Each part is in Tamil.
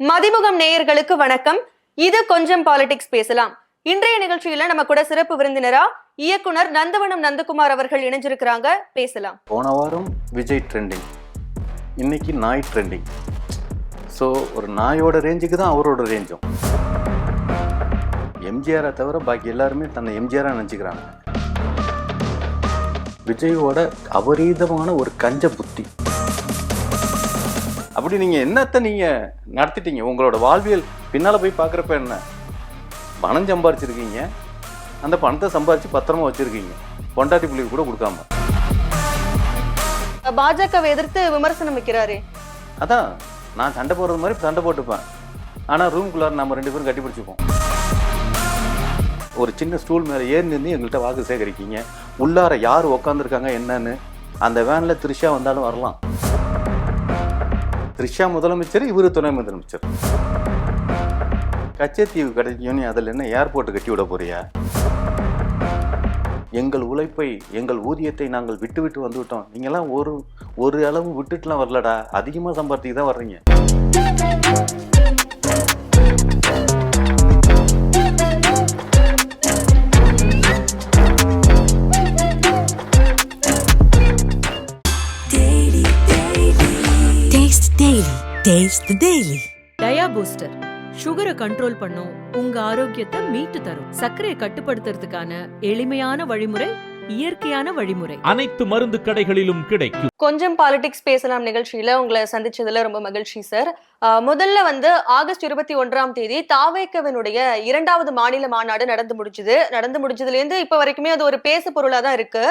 மதிமுகம் நேயர்களுக்கு வணக்கம். இது கொஞ்சம் பாலிடிக்ஸ் பேசலாம். இன்றைய நிகழ்ச்சியில நம்ம கூட சிறப்பு விருந்தினரா இயக்குனர் நந்தவனம் நந்தகுமார் அவர்கள் இணைஞ்சிருக்கிறாங்க. பேசலாம். போன வாரம் விஜய் ட்ரெண்டிங் இன்னைக்கு நாய் ட்ரெண்டிங் ஸோ ஒரு நாயோட ரேஞ்சுக்கு தான் அவரோட ரேஞ்சும் எம்ஜிஆரை தவிர பாக்கி எல்லாருமே தன்னை எம்ஜிஆராக நினச்சிக்கிறாங்க. விஜயோட அபரீதமான ஒரு கஞ்ச புத்தி. அப்படி நீங்கள் என்னத்தை நீங்கள் நடத்திட்டீங்க? உங்களோட வாழ்வியல் பின்னால் போய் பார்க்குறப்ப என்ன? பணம் சம்பாரிச்சிருக்கீங்க. அந்த பணத்தை சம்பாரித்து பத்திரமா வச்சுருக்கீங்க. பொண்டாட்டி பிள்ளைக்கு கூட கொடுக்காம. பாஜகவை எதிர்த்து விமர்சனம் வைக்கிறாரே. அதான். நான் சண்டை போடுறது மாதிரி சண்டை போட்டுப்பேன். ஆனால் ரூம்குள்ளார நம்ம ரெண்டு பேரும் கட்டி பிடிச்சிப்போம். ஒரு சின்ன ஸ்டூல் மேலே ஏறி நின்று எங்கள்கிட்ட வாக்கு சேகரிக்கீங்க. உள்ளார யார் உக்காந்துருக்காங்க என்னன்னு. அந்த வேனில் த்ரிஷா வந்தாலும் வரலாம். த்ரிஷா முதலமைச்சர் இவர் துணை முதலமைச்சர். கச்சத்தீவு கிடைக்கும் அதில் என்ன ஏர்போர்ட் கட்டி விட போறியா? எங்கள் உழைப்பை எங்கள் ஊதியத்தை நாங்கள் விட்டு விட்டு வந்துவிட்டோம் நீங்கள்லாம் ஒரு ஒரு அளவு விட்டுட்டுலாம் வரலடா. அதிகமாக சம்பாதிக்கு தான் வர்றீங்க. டேஸ்ட் டெய்லி டயா பூஸ்டர் சுகரை கண்ட்ரோல் பண்ணும் உங்க ஆரோக்கியத்தை மீட்டு தரும். சர்க்கரையை கட்டுப்படுத்துறதுக்கான எளிமையான வழிமுறை இயற்கையான வழிமுறை. அனைத்து மருந்து கடைகளிலும் கிடைக்கும். கொஞ்சம் பாலிடிக்ஸ் பேசலாம் நிகழ்ச்சியில. உங்களை சந்திச்சதுல ரொம்ப மகிழ்ச்சி சார் முதல்ல வந்து ஆகஸ்ட் இருபத்தி ஒன்றாம் தேதி தாவேக்கவனுடைய இரண்டாவது மாநில மாநாடு நடந்து முடிஞ்சுது. நடந்து முடிஞ்சதுல இருந்து இப்ப வரைக்குமே அது ஒரு பேசு பொருளா தான் இருக்கு.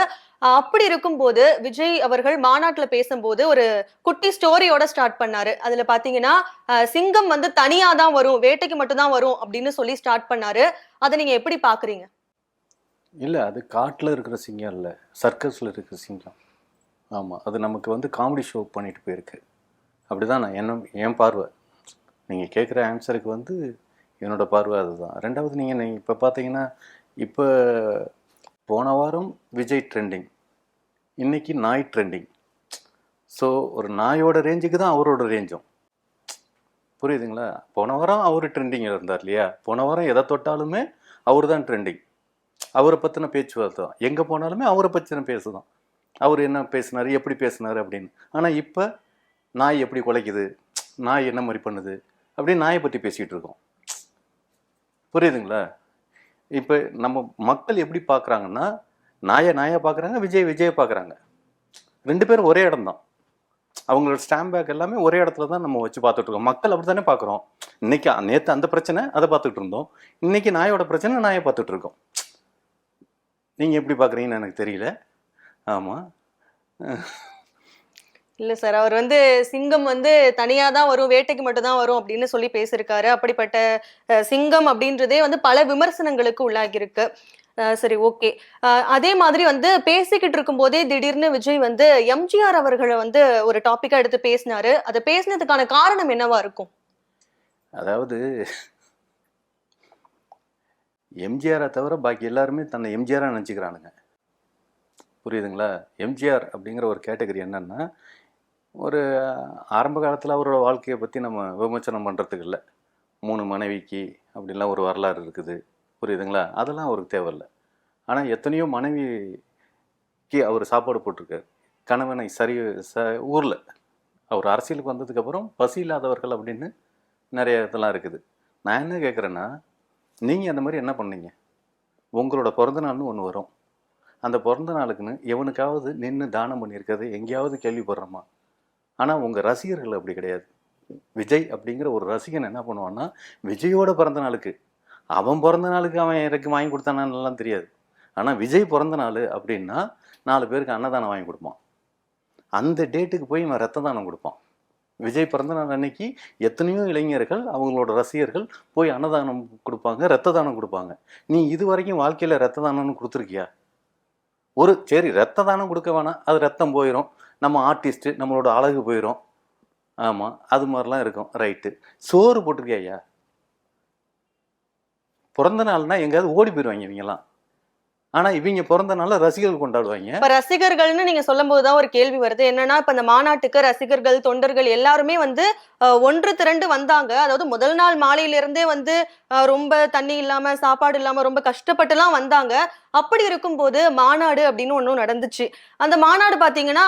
அப்படி இருக்கும்போது விஜய் அவர்கள் மாநாட்டுல பேசும்போது ஒரு குட்டி ஸ்டோரியோட ஸ்டார்ட் பண்ணாரு. அதுல பாத்தீங்கன்னா சிங்கம் வந்து தனியா தான் வரும் வேட்டைக்கு மட்டும் தான் வரும் அப்படின்னு சொல்லி ஸ்டார்ட் பண்ணாரு. அதை நீங்க எப்படி பாக்குறீங்க? இல்லை அது காட்டில் இருக்கிற சிங்கம் இல்லை. சர்க்கஸில் இருக்கிற சிங்கம். ஆமாம் அது நமக்கு வந்து காமெடி ஷோ பண்ணிட்டு போயிருக்கு. அப்படி தான் நான் என்ன என் பார்வை. நீங்கள் கேட்குற ஆன்சருக்கு வந்து என்னோடய பார்வை அதுதான். ரெண்டாவது நீங்கள் நீங்கள் இப்போ பார்த்தீங்கன்னா இப்போ போன வாரம் விஜய் ட்ரெண்டிங் இன்றைக்கி நாய் ட்ரெண்டிங் ஸோ ஒரு நாயோட ரேஞ்சுக்கு தான் அவரோட ரேஞ்சும் புரியுதுங்களா? போன வாரம் அவர் ட்ரெண்டிங்கில் இருந்தார் இல்லையா போன வாரம் எதை தொட்டாலுமே அவர் தான் ட்ரெண்டிங் அவரை பற்றின பேச்சுவார்த்தை. தான் எங்கே போனாலுமே அவரை பற்றின பேசுதான். அவர் என்ன பேசினார் எப்படி பேசினார் அப்படின்னு. ஆனால் இப்போ நாய் எப்படி குலைக்குது? நாய் என்ன மாதிரி பண்ணுது? அப்படின்னு நாயை பற்றி பேசிகிட்டு இருக்கோம். புரியுதுங்களா? இப்போ நம்ம மக்கள் எப்படி பார்க்குறாங்கன்னா நாயை நாயை பார்க்குறாங்க விஜய் விஜயை பார்க்குறாங்க ரெண்டு பேரும் ஒரே இடம் தான். அவங்களோட ஸ்டாம்ப் பேக் எல்லாமே ஒரே இடத்துல தான் நம்ம வச்சு பார்த்துட்டு இருக்கோம். மக்கள் அப்படி தானே பார்க்குறோம் இன்னைக்கு நேற்று அந்த பிரச்சனை அதை பார்த்துட்டு இருந்தோம். இன்னைக்கு நாயோட பிரச்சனை நாயை பார்த்துட்டு இருக்கோம். நீங்கள் எப்படி பார்க்குறீங்கன்னு எனக்கு தெரியல. ஆமாம் இல்ல சார் அவர் வந்து சிங்கம் வந்து தனியா தான் வரும் வேட்டைக்கு மட்டும் தான் வரும் அப்படின்னு சொல்லி பேசியிருக்காரு. அப்படிப்பட்ட சிங்கம் அப்படின்றதே வந்து பல விமர்சனங்களுக்கு உள்ளாகியிருக்கு. சரி ஓகே. அதே மாதிரி வந்து பேசிக்கிட்டு இருக்கும் போதே திடீர்னு விஜய் வந்து எம்ஜிஆர் அவர்களை வந்து ஒரு டாபிக்கா எடுத்து பேசினாரு. அதை பேசினதுக்கான காரணம் என்னவா இருக்கும்? அதாவது எம்ஜிஆரை தவிர பாக்கி எல்லாருமே தன்னை எம்ஜிஆராக நினச்சிக்கிறானுங்க. புரியுதுங்களா? எம்ஜிஆர் அப்படிங்கிற ஒரு கேட்டகரி என்னென்னா ஒரு ஆரம்ப காலத்தில் அவரோட வாழ்க்கையை பற்றி நம்ம விமர்சனம் பண்ணுறதுக்கு இல்லை. மூணு மனைவிக்கு அப்படிலாம் ஒரு வரலாறு இருக்குது. புரியுதுங்களா? அதெல்லாம் அவருக்கு தேவையில்லை. ஆனால் எத்தனையோ மனைவிக்கு அவர் சாப்பாடு போட்டிருக்காரு. கணவனை சரி ச ஊரில். அவர் அரசியலுக்கு வந்ததுக்கப்புறம் பசி இல்லாதவர்கள் அப்படின்னு நிறைய இதெல்லாம் இருக்குது. நான் என்ன கேட்குறேன்னா நீங்கள் அந்த மாதிரி என்ன பண்ணீங்க? உங்களோட பிறந்தநாள்னு ஒன்று வரும். அந்த பிறந்த நாளுக்குன்னு எவனுக்காவது நின்று தானம் பண்ணியிருக்கிறது எங்கேயாவது கேள்விப்படுறோமா? ஆனால் உங்கள் ரசிகர்கள் அப்படி கிடையாது. விஜய் அப்படிங்கிற ஒரு ரசிகன் என்ன பண்ணுவான்னா விஜயோட பிறந்த நாளுக்கு. அவன் பிறந்த நாளுக்கு அவன் எனக்கு வாங்கி கொடுத்தானான்லாம் தெரியாது. ஆனால் விஜய் பிறந்த நாள் அப்படின்னா நாலு பேருக்கு அன்னதானம் வாங்கி கொடுப்பான். அந்த டேட்டுக்கு போய் இவன் ரத்த தானம் கொடுப்பான். விஜய் பிறந்த நாள் அன்னைக்கு எத்தனையோ இளைஞர்கள் அவங்களோட ரசிகர்கள் போய் அன்னதானம் கொடுப்பாங்க ரத்த தானம் கொடுப்பாங்க. நீ இது வரைக்கும் வாழ்க்கையில் ரத்த தானம்னு கொடுத்துருக்கியா? ஒரு சரி ரத்த தானம் கொடுக்க வேணாம். அது ரத்தம் போயிடும் நம்ம ஆர்டிஸ்ட்டு நம்மளோட அழகு போயிடும் ஆமாம் அது மாதிரிலாம் இருக்கும். ரைட்டு சோறு போட்டிருக்கியா ஐயா? பிறந்த நாள்னா எங்கேயாவது ஓடி போயிடுவாங்க இவங்கெல்லாம். ஆனா இவங்க பிறந்தனால ரசிகர்கள் கொண்டாடுவாங்க. இப்ப ரசிகர்கள்னு நீங்க சொல்லும் போதுதான் ஒரு கேள்வி வருது. என்னன்னா இப்ப இந்த மாநாட்டுக்கு ரசிகர்கள் தொண்டர்கள் எல்லாருமே வந்து ஒன்று திரண்டு வந்தாங்க. அதாவது முதல் நாள் மாலையில இருந்தே வந்து ரொம்ப தண்ணி இல்லாம சாப்பாடு இல்லாம ரொம்ப கஷ்டப்பட்டுலாம் வந்தாங்க. அப்படி இருக்கும்போது மாநாடு அப்படின்னு ஒன்றும் நடந்துச்சு. அந்த மாநாடு பாத்தீங்கன்னா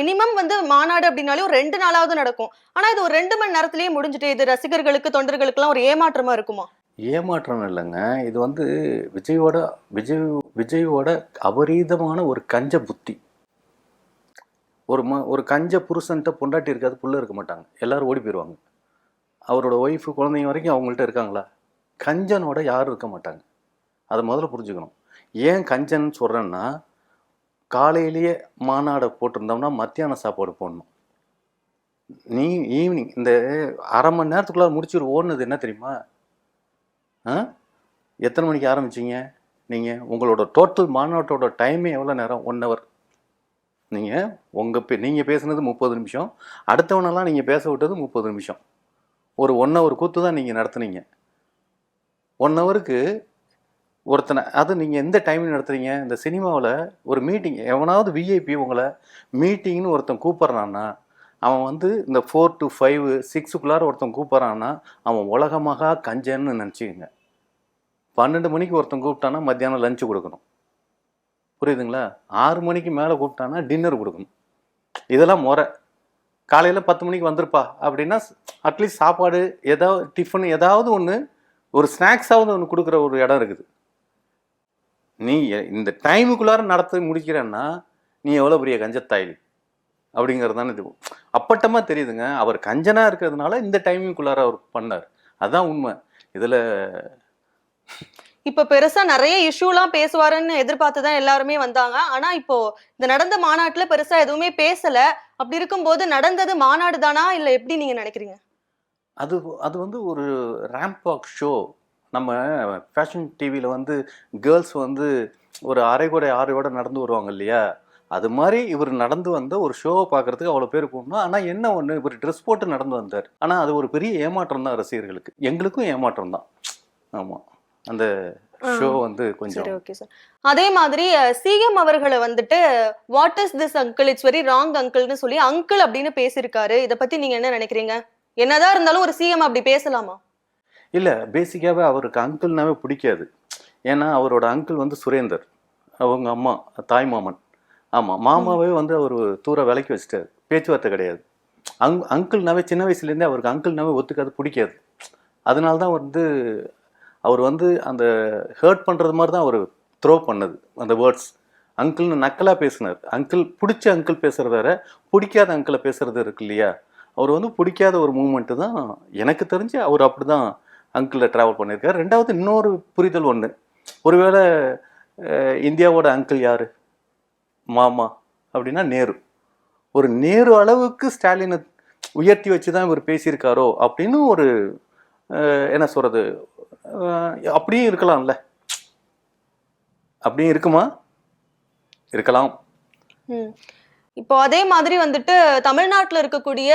மினிமம் வந்து மாநாடு அப்படின்னாலே ஒரு ரெண்டு நாளாவது நடக்கும். ஆனா இது ஒரு ரெண்டு மணி நேரத்திலேயே முடிஞ்சுட்டு. இது ரசிகர்களுக்கு தொண்டர்களுக்கு ஒரு ஏமாற்றமா இருக்குமா? ஏமாற்றம் இல்லைங்க. இது வந்து விஜயோட விஜய் விஜயோட அபரீதமான ஒரு கஞ்ச புத்தி. ஒரு ம ஒரு கஞ்ச புருஷன்ட்ட பொண்டாட்டி இருக்காது புள்ள இருக்க மாட்டாங்க. எல்லோரும் ஓடி போயிடுவாங்க அவரோட ஒய்ஃபு குழந்தைங்க வரைக்கும் அவங்கள்ட்ட இருக்காங்களா? கஞ்சனோட யாரும் இருக்க மாட்டாங்க. அதை முதல்ல புரிஞ்சுக்கணும். ஏன் கஞ்சன் சொல்கிறேன்னா காலையிலேயே மாநாடை போட்டிருந்தோம்னா மத்தியான சாப்பாடு போடணும். நீ ஈவினிங் இந்த அரை மணி நேரத்துக்குள்ளே முடிச்சுட்டு ஓடுனது என்ன தெரியுமா? எத்தனை மணிக்கு ஆரம்பிச்சீங்க? நீங்கள் உங்களோட டோட்டல் மாநாட்டோட டைமே எவ்வளோ நேரம்? ஒன் ஹவர் நீங்கள் உங்கள் பே நீங்கள் பேசுனது முப்பது நிமிஷம். அடுத்தவனெல்லாம் நீங்கள் பேச விட்டது முப்பது நிமிஷம். ஒரு ஒன் ஹவர் கூத்து தான் நீங்கள் நடத்துனீங்க. ஒன் ஹவருக்கு ஒருத்தனை அது நீங்கள் எந்த டைமில் நடத்துறீங்க? இந்த சினிமாவில் ஒரு மீட்டிங் எவனாவது விஐபி உங்களை மீட்டிங்னு ஒருத்தன் கூப்பிட்றான்னா அவன் வந்து இந்த ஃபோர் டு ஃபைவ் சிக்ஸுக்குள்ளார ஒருத்தன் கூப்பிட்றான்னா அவன் உலகமாக கஞ்சன்னு நினச்சிக்கோங்க. பன்னெண்டு மணிக்கு ஒருத்தன் கூப்பிட்டானா மத்தியானம் லஞ்சு கொடுக்கணும். புரியுதுங்களா? ஆறு மணிக்கு மேலே கூப்பிட்டானா டின்னர் கொடுக்கணும். இதெல்லாம் முறை. காலையில் பத்து மணிக்கு வந்திருப்பா. அப்படின்னா அட்லீஸ்ட் சாப்பாடு ஏதாவது டிஃபன் ஏதாவது ஒன்று ஒரு ஸ்நாக்ஸாவது ஒன்று கொடுக்குற ஒரு இடம் இருக்குது. நீ எ- இந்த டைமுக்குள்ளார நடத்த முடிக்கிறேன்னா நீ எவ்வளோ பெரிய கஞ்சத்தாயில் அப்படிங்கிறது தானே இது. அப்பட்டமாக தெரியுதுங்க. அவர் கஞ்சனா இருக்கிறதுனால இந்த டைமிங்குள்ளார அவர் பண்ணார். அதுதான் உண்மை. இதில் இப்ப பெருசா நிறைய இஷ்யூலாம் பேசுவாருன்னு எதிர்பார்த்து தான் எல்லாருமே வந்தாங்க. ஆனா இப்போ இந்த நடந்த மாநாட்டுல பெருசா எதுவுமே பேசல. அப்படி இருக்கும்போது நடந்தது மாநாடு தானா இல்ல எப்படி நீங்க நினைக்கிறீங்க? அது அது வந்து ஒரு ரேம்ப் வாக் ஷோ நம்ம ஃபேஷன் டிவியில் வந்து கேர்ள்ஸ் வந்து ஒரு அரைகுறை ஆறையோட நடந்து வருவாங்க இல்லையா? அது மாதிரி இவர் நடந்து வந்த ஒரு ஷோவை பார்க்கறதுக்கு அவ்வளோ பேர் போகணும் ஆனால் என்ன ஒன்று இவர் ட்ரெஸ் போட்டு நடந்து வந்தார். ஆனால் அது ஒரு பெரிய ஏமாற்றம் தான் ரசிகர்களுக்கு. எங்களுக்கும் ஏமாற்றம் தான். ஆமாம் அந்த ஷோ வந்து கொஞ்சம் ஓகே சார் அதே மாதிரி சிஎம் அவர்களை வந்துட்டு what is this uncle it's very wrong அங்கிள்னு சொல்லி அங்கிள் அப்படின்னு பேசியிருக்காரு. இத பத்தி நீங்க என்ன நினைக்கிறீங்க? என்னதான் இருந்தாலும் ஒரு சிஎம் அப்படி பேசலாமா? இல்லை பேசிக்காகவே அவருக்கு அங்கிள்னாவே பிடிக்காது. ஏன்னா அவரோட அங்கிள் வந்து சுரேந்தர். அவங்க அம்மா தாய் மாமன். ஆமாம் மாமாவே வந்து அவர் தூர விலைக்கு வச்சுட்டார். பேச்சுவார்த்தை கிடையாது. அங் அங்கிள்னாவே சின்ன வயசுலேருந்தே அவருக்கு அங்கிள்னாவே ஒத்துக்காது பிடிக்காது. அதனால தான் வந்து அவர் வந்து அந்த ஹர்ட் பண்ணுறது மாதிரி தான் அவர் த்ரோ பண்ணது அந்த வேர்ட்ஸ் அங்கிள்னு நக்கலாக பேசினார். அங்கிள் பிடிச்ச அங்கிள் பேசுகிறத வேற பிடிக்காத அங்கிளை பேசுறது இருக்கு இல்லையா? அவர் வந்து பிடிக்காத ஒரு மூமெண்ட்டு தான் எனக்கு தெரிஞ்சு அவர் அப்படி தான் அங்கிளில் ட்ராவல் பண்ணியிருக்காரு. ரெண்டாவது இன்னொரு புரிதல் ஒன்று ஒருவேளை இந்தியாவோட அங்கிள் யார்? மாமா அப்படின்னா நேரு. ஒரு நேரு அளவுக்கு ஸ்டாலினை உயர்த்தி வச்சு தான் இவர் பேசியிருக்காரோ அப்படின்னு ஒரு என்ன சொல்கிறது அப்படியும் இருக்கலாம்ல. அப்படியும் இருக்குமா? இருக்கலாம். இப்போ அதே மாதிரி வந்துட்டு தமிழ்நாட்டுல இருக்கக்கூடிய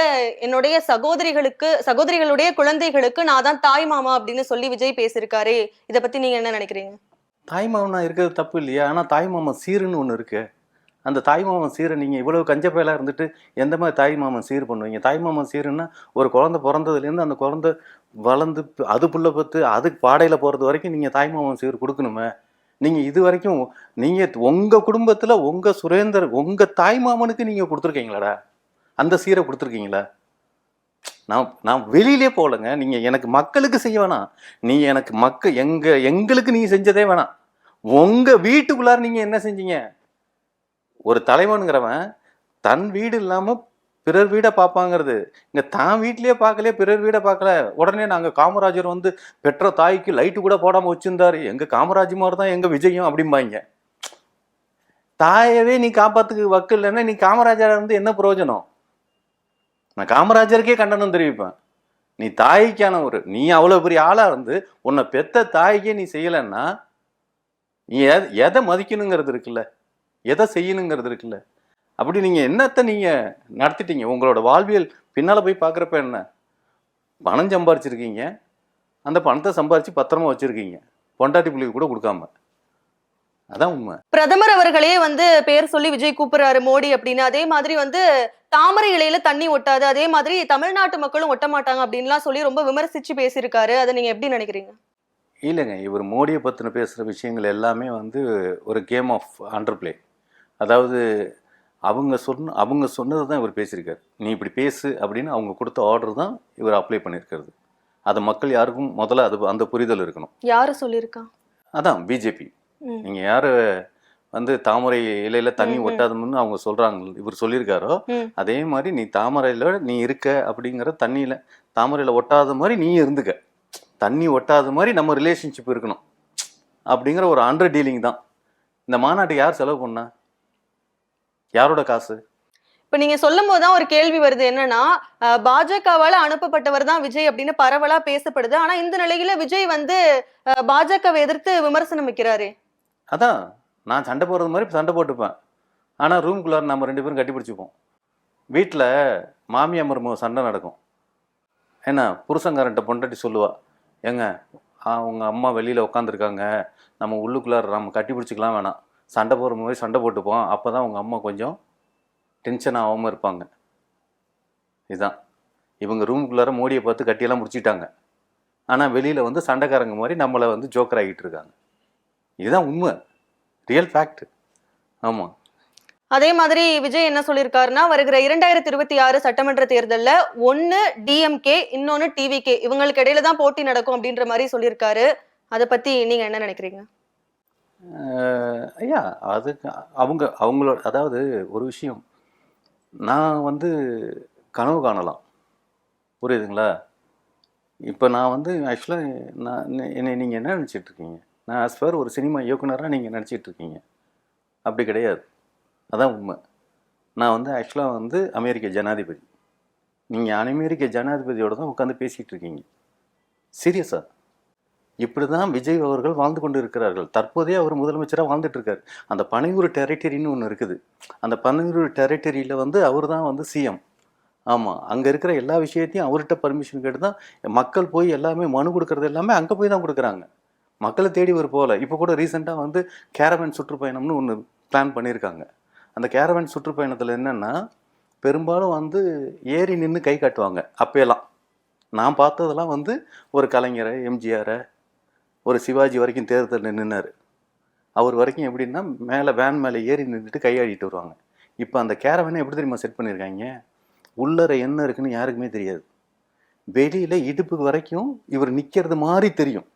என்னுடைய சகோதரிகளுக்கு சகோதரிகளுடைய குழந்தைகளுக்கு நான் தான் தாய் மாமா அப்படின்னு சொல்லி விஜய் பேசியிருக்காரு. இத பத்தி நீங்க என்ன நினைக்கிறீங்க? தாய் மாமனா இருக்கிறது தப்பு இல்லையா? ஆனால் தாய் மாமன் சீருன்னு ஒன்று இருக்கு. அந்த தாய் மாமன் சீரை நீங்கள் இவ்வளவு கஞ்ச இருந்துட்டு எந்த மாதிரி தாய் மாமன் சீர் பண்ணுவீங்க? தாய் மாமன் சீருன்னா ஒரு குழந்தை பிறந்ததுலேருந்து அந்த குழந்தை வளர்ந்து அது புள்ள பத்து அதுக்கு பாடையில் போகிறது வரைக்கும் நீங்கள் தாய் மாமன் சீர் கொடுக்கணுமே. நீங்கள் இது வரைக்கும் நீங்கள் உங்கள் குடும்பத்தில் உங்கள் சுரேந்தர் உங்கள் தாய் மாமனுக்கு நீங்கள் கொடுத்துருக்கீங்களாடா? அந்த சீரை கொடுத்துருக்கீங்களா? நான் நான் வெளியிலே போகலங்க. நீங்கள் எனக்கு மக்களுக்கு செய்ய வேணாம். நீ எனக்கு மக்கள் எங்கள் எங்களுக்கு நீங்கள் செஞ்சதே வேணாம். உங்கள் வீட்டுக்குள்ளார நீங்கள் என்ன செஞ்சீங்க? ஒரு தலைவனுங்கிறவன் தன் வீடு இல்லாமல் பிறர் வீடை பார்ப்பாங்கிறது. இங்கே தான் வீட்லேயே பார்க்கலையே பிறர் வீடை பார்க்கல. உடனே நாங்கள் காமராஜர் வந்து பெற்ற தாய்க்கு லைட்டு கூட போடாமல் வச்சிருந்தாரு. எங்கள் காமராஜ் மாதிரி தான் எங்கள் விஜயம் அப்படிம்பாங்க. தாயவே நீ காப்பாத்துக்கு வக்கு இல்லைன்னா நீ காமராஜராக இருந்து என்ன பிரயோஜனம்? நான் காமராஜருக்கே கண்டனம் தெரிவிப்பேன். நீ தாய்க்கான ஒரு நீ அவ்வளோ பெரிய ஆளாக இருந்து உன்னை பெத்த தாய்க்கே நீ செய்யலைன்னா நீ எதை மதிக்கணுங்கிறது இருக்குல்ல? எதை செய்யணுங்கிறது இருக்குல்ல. அப்படி நீங்கள் என்னத்தை நீங்கள் நடத்திட்டீங்க? உங்களோட வாழ்வியல் பின்னால் போய் பார்க்குறப்ப என்ன? பணம் சம்பாரிச்சிருக்கீங்க. அந்த பணத்தை சம்பாரித்து பத்திரமா வச்சுருக்கீங்க. பொண்டாட்டி பிள்ளைக்கு கூட கொடுக்காம. அதான் உண்மை. பிரதமர் அவர்களே வந்து பேர் சொல்லி விஜய் கூப்பிடுறாரு மோடி அப்படின்னு. அதே மாதிரி வந்து தாமரை இலையில தண்ணி ஒட்டாது. அதே மாதிரி தமிழ்நாட்டு மக்களும் ஒட்ட மாட்டாங்க அப்படின்லாம் சொல்லி ரொம்ப விமர்சிச்சு பேசியிருக்காரு. அதை நீங்க எப்படி நினைக்கிறீங்க? இல்லைங்க. இவர் மோடியை பற்றின பேசுகிற விஷயங்கள் எல்லாமே வந்து ஒரு கேம் ஆஃப் அண்டர் பிளே அதாவது அவங்க சொன்ன அவங்க சொன்னது தான் இவர் பேசியிருக்காரு. நீ இப்படி பேசு அப்படின்னு அவங்க கொடுத்த ஆர்டர் தான் இவர் அப்ளை பண்ணியிருக்கிறது. அது மக்கள் யாருக்கும் முதல்ல அது அந்த புரிதல் இருக்கணும். யாரு சொல்லியிருக்கா? அதான் பிஜேபி. நீங்கள் யார் வந்து தாமரை இலையில தண்ணி. ஒட்டாதுன்னு அவங்க சொல்கிறாங்க இவர் சொல்லியிருக்காரோ. அதே மாதிரி நீ தாமரையில் நீ இருக்க அப்படிங்கிற தண்ணியில் தாமரையில் ஒட்டாத மாதிரி நீ இருந்துக்க. தண்ணி ஒட்டாத மாதிரி நம்ம ரிலேஷன்ஷிப் இருக்கணும். அப்படிங்கிற ஒரு அண்டர் டீலிங் தான். இந்த மாநாட்டுக்கு யார் செலவு பண்ணா? யாரோட காசு? இப்ப நீங்க சொல்லும் போதுதான் ஒரு கேள்வி வருது. என்னன்னா பாஜகவால அனுப்பப்பட்டவர் தான் விஜய் அப்படின்னு பரவலா பேசப்படுது. ஆனா இந்த நிலையில விஜய் வந்து பாஜகவை எதிர்த்து விமர்சனம் வைக்கிறாரு. அதான். நான் சண்டை போடுறது மாதிரி சண்டை போட்டுப்பேன். ஆனால் ரூம்குள்ளார நம்ம ரெண்டு பேரும் கட்டி பிடிச்சிப்போம். வீட்டில் மாமியார் மருமக சண்டை நடக்கும். என்ன புருஷங்காரன்ட்ட பொண்டாட்டி சொல்லுவா ஏங்க அவங்க அம்மா வெளியில் உட்காந்துருக்காங்க நம்ம உள்ளுக்குள்ளார நம்ம கட்டி பிடிச்சிக்கலாம் வேணாம். சண்டை போடுற மாதிரி சண்டை போட்டுப்போம். அப்போ தான் உங்கள் அம்மா கொஞ்சம் டென்ஷன் ஆகாமல் இருப்பாங்க. இதுதான் இவங்க ரூமுக்குள்ளார மோடியை பார்த்து கட்டியெல்லாம் முடிச்சிட்டாங்க. ஆனால் வெளியில் வந்து சண்டைக்காரங்க மாதிரி நம்மளை வந்து ஜோக்கர் ஆகிட்டு இருக்காங்க. இதுதான் உண்மை. ரியல் ஃபேக்ட் ஆமாம் அதே மாதிரி விஜய் என்ன சொல்லியிருக்காருன்னா வருகிற இரண்டாயிரத்தி இருபத்தி ஆறு சட்டமன்ற தேர்தலில் ஒன்று டிஎம்கே இன்னொன்று டிவிகே இவங்களுக்கு இடையில தான் போட்டி நடக்கும் அப்படின்ற மாதிரி சொல்லியிருக்காரு. அதை பற்றி நீங்கள் என்ன நினைக்கிறீங்க? ஐயா அது அவங்க அவங்களோட அதாவது ஒரு விஷயம். நான் வந்து கனவு காணலாம். புரியுதுங்களா? இப்போ நான் வந்து ஆக்சுவலாக நான் என்ன- என்னை நீங்கள் என்ன நினச்சிட்டு இருக்கீங்க? நான் ஆஸ் ஃபர் ஒரு சினிமா இயக்குனராக நீங்கள் நினச்சிட்டு இருக்கீங்க. அப்படி கிடையாது. அதான் உண்மை. நான் வந்து ஆக்சுவலாக வந்து அமெரிக்க ஜனாதிபதி. நீங்கள் அமெரிக்க ஜனாதிபதியோடு தான் உட்காந்து பேசிகிட்டு இருக்கீங்க. சீரியஸாக இப்படி தான் விஜய் அவர்கள் வாழ்ந்து கொண்டு இருக்கிறார்கள் தற்போதே அவர் முதலமைச்சராக வாழ்ந்துட்டு இருக்கார் அந்த பனையூர் டெரிட்டரின்னு ஒன்று இருக்குது. அந்த பனையூர் டெரிட்டரியில் வந்து அவர் தான் வந்து சிஎம் ஆமாம் அங்கே இருக்கிற எல்லா விஷயத்தையும் அவர்கிட்ட பர்மிஷன் கேட்டு தான் மக்கள் போய் எல்லாமே மனு கொடுக்கறது எல்லாமே அங்கே போய் தான் கொடுக்குறாங்க. மக்களை தேடி ஒரு போகல. இப்போ கூட ரீசெண்டாக வந்து கேரவன் சுற்றுப்பயணம்னு ஒன்று பிளான் பண்ணியிருக்காங்க. அந்த கேரவன் சுற்றுப்பயணத்தில் என்னென்னா பெரும்பாலும் வந்து ஏறி நின்று கை காட்டுவாங்க அப்போயெல்லாம். நான் பார்த்ததெல்லாம் வந்து ஒரு கலைஞரை எம்ஜிஆரை ஒரு சிவாஜி வரைக்கும் தேர்தலில் நின்னார். அவர் வரைக்கும் எப்படின்னா மேலே வேன் மேலே ஏறி நின்றுட்டு கையாடிட்டு வருவாங்க. இப்போ அந்த கேரவனை எப்படி தெரியுமா செட் பண்ணியிருக்காங்க உள்ளர என்ன இருக்குன்னு யாருக்குமே தெரியாது. வெளியில் இடுப்பு வரைக்கும் இவர் நிற்கிறது மாதிரி தெரியும்.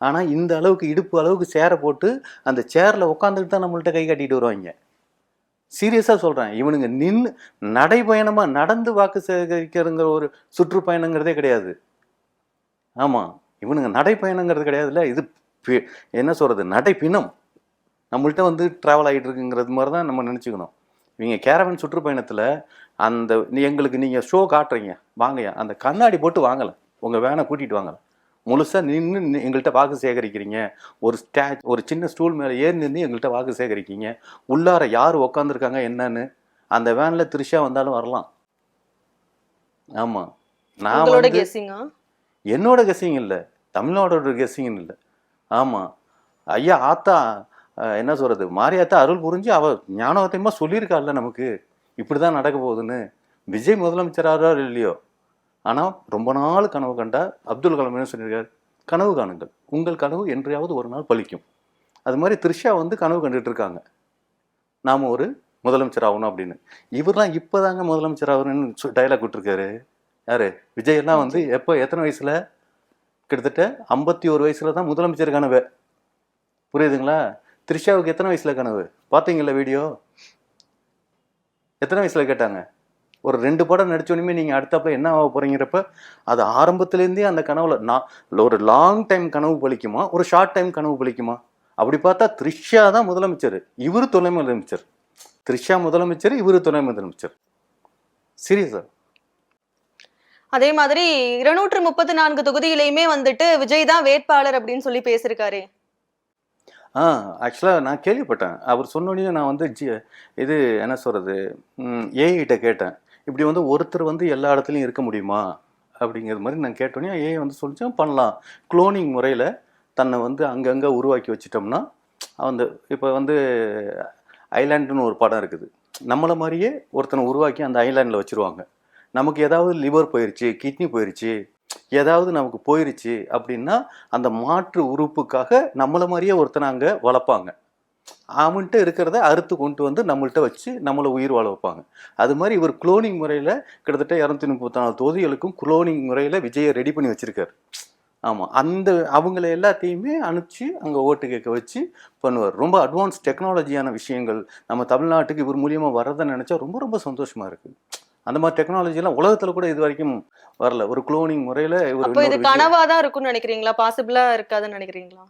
ஆனால் இந்த அளவுக்கு இடுப்பு அளவுக்கு சேரை போட்டு அந்த சேரில் உட்காந்துட்டு தான் நம்மள்ட்ட கை காட்டிட்டு வருவாங்க. சீரியஸாக சொல்கிறேன் இவனுங்க நின்று நடைபயணமாக நடந்து வாக்கு சேகரிக்கிறங்கிற ஒரு சுற்றுப்பயணங்கிறதே கிடையாது. ஆமாம் இவனுங்க நடைப்பயணங்கிறது கிடையாதுல்ல. இது என்ன சொல்கிறது நடைப்பினம் நம்மள்ட்ட வந்து ட்ராவல் ஆகிட்டு இருக்குங்கிறது மாதிரி தான் நம்ம நினச்சிக்கணும். இவங்க கேரவன் சுற்றுப்பயணத்தில் அந்த நீ எங்களுக்கு நீங்கள் ஷோ காட்டுறீங்க. வாங்கய்யா அந்த கண்ணாடி போட்டு வாங்கலை. உங்கள் வேனை கூட்டிகிட்டு வாங்கலை. முழுசாக நின்று எங்கள்கிட்ட வாக்கு சேகரிக்கிறீங்க. ஒரு ஸ்டே ஒரு சின்ன ஸ்டூல் மேலே ஏறி நின்று எங்கள்கிட்ட வாக்கு சேகரிக்கீங்க உள்ளார யார் உக்காந்துருக்காங்க என்னன்னு? அந்த வேனில் த்ரிஷா வந்தாலும் வரலாம். ஆமாம் நான் என்னோட கெஸ்ஸிங் இல்லை. தமிழ்நாடோட கெஸ்ஸிங் இல்லை. ஆமாம் ஐயா ஆத்தா என்ன சொல்கிறது மாரியாத்தா அருள் புரிஞ்சு அவள் ஞானவத்தையுமா சொல்லியிருக்காள்ல நமக்கு. இப்படி தான் நடக்க போகுதுன்னு. விஜய் முதலமைச்சராரோ இல்லையோ? ஆனால் ரொம்ப நாள் கனவு கண்டா அப்துல் கலாம் என்ன சொல்லியிருக்காரு? கனவு காணுங்கள். உங்கள் கனவு என்றையாவது ஒரு நாள் பலிக்கும். அது மாதிரி த்ரிஷா வந்து கனவு கண்டுட்டு இருக்காங்க. நாம் ஒரு முதலமைச்சர் ஆகணும் அப்படின்னு. இவர்லாம் இப்போதாங்க முதலமைச்சர் ஆகணும்னு டைலாக் விட்டுருக்காரு. யாரு? விஜய் எல்லாம் வந்து எப்போ எத்தனை வயசுல? கிட்டத்தட்ட ஐம்பத்தி ஒரு வயசுல தான் முதலமைச்சர் கனவு. புரியுதுங்களா? த்ரிஷாவுக்கு எத்தனை வயசுல கனவு? பார்த்தீங்களா வீடியோ? எத்தனை வயசுல கேட்டாங்க? ஒரு ரெண்டு படம் நடிச்சோடனே நீங்கள் அடுத்தப்ப என்ன ஆக போறீங்கிறப்ப அது ஆரம்பத்துலேருந்தே அந்த கனவுல நான் ஒரு லாங் டைம் கனவு பலிக்குமா? ஒரு ஷார்ட் டைம் கனவு பலிக்குமா? அப்படி பார்த்தா த்ரிஷா தான் முதலமைச்சர். இவர் துணை முதலமைச்சர். த்ரிஷா முதலமைச்சர் இவர் துணை முதலமைச்சர். சீரியஸா? அதே மாதிரி இருநூற்று முப்பத்தி நான்கு தொகுதியிலையுமே வந்துட்டு விஜய் தான் வேட்பாளர் அப்படின்னு சொல்லி பேசியிருக்காரு. ஆ ஆக்சுவலாக நான் கேள்விப்பட்டேன். அவர் சொன்னோடனே நான் வந்து ஜி இது என்ன சொல்கிறது ஏஐகிட்ட கேட்டேன். இப்படி வந்து ஒருத்தர் வந்து எல்லா இடத்துலையும் இருக்க முடியுமா? அப்படிங்கிறது மாதிரி நான் கேட்டோன்னே ஏஐ வந்து சொல்லிச்சேன் பண்ணலாம். குளோனிங் முறையில் தன்னை வந்து அங்கங்கே உருவாக்கி வச்சிட்டோம்னா அந்த இப்போ வந்து ஐலாண்டுன்னு ஒரு படம் இருக்குது. நம்மளை மாதிரியே ஒருத்தனை உருவாக்கி அந்த ஐலாண்டில் வச்சுருவாங்க. நமக்கு ஏதாவது லிவர் போயிருச்சு கிட்னி போயிடுச்சு ஏதாவது நமக்கு போயிருச்சு அப்படின்னா அந்த மாற்று உறுப்புக்காக நம்மளை மாதிரியே ஒருத்தனை அங்கே வளர்ப்பாங்க. அவன்கிட்ட இருக்கிறத அறுத்து கொண்டு வந்து நம்மள்கிட்ட வச்சு நம்மளை உயிர் வாழ வைப்பாங்க. அது மாதிரி இவர் குளோனிங் முறையில் கிட்டத்தட்ட இரநூத்தி முப்பத்தி நாலு தொகுதிகளுக்கும் குளோனிங் முறையில் விஜயை ரெடி பண்ணி வச்சுருக்காரு. ஆமாம் அந்த அவங்கள எல்லாத்தையுமே அனுப்பிச்சு அங்கே ஓட்டு கேட்க வச்சு பண்ணுவார். ரொம்ப அட்வான்ஸ் டெக்னாலஜியான விஷயங்கள் நம்ம தமிழ்நாட்டுக்கு இவர் மூலியமாக வரதை நினச்சா ரொம்ப ரொம்ப சந்தோஷமாக இருக்குது அந்த மாதிரி டெக்னாலஜிலாம் உலகத்தில் கூட இது வரைக்கும் வரல. ஒரு குளோனிங் முறையில் அப்போ இது கனவா தான் இருக்கும்னு நினைக்கிறீங்களா? பாசிபிளா இருக்காதுன்னு நினைக்கிறீங்களா?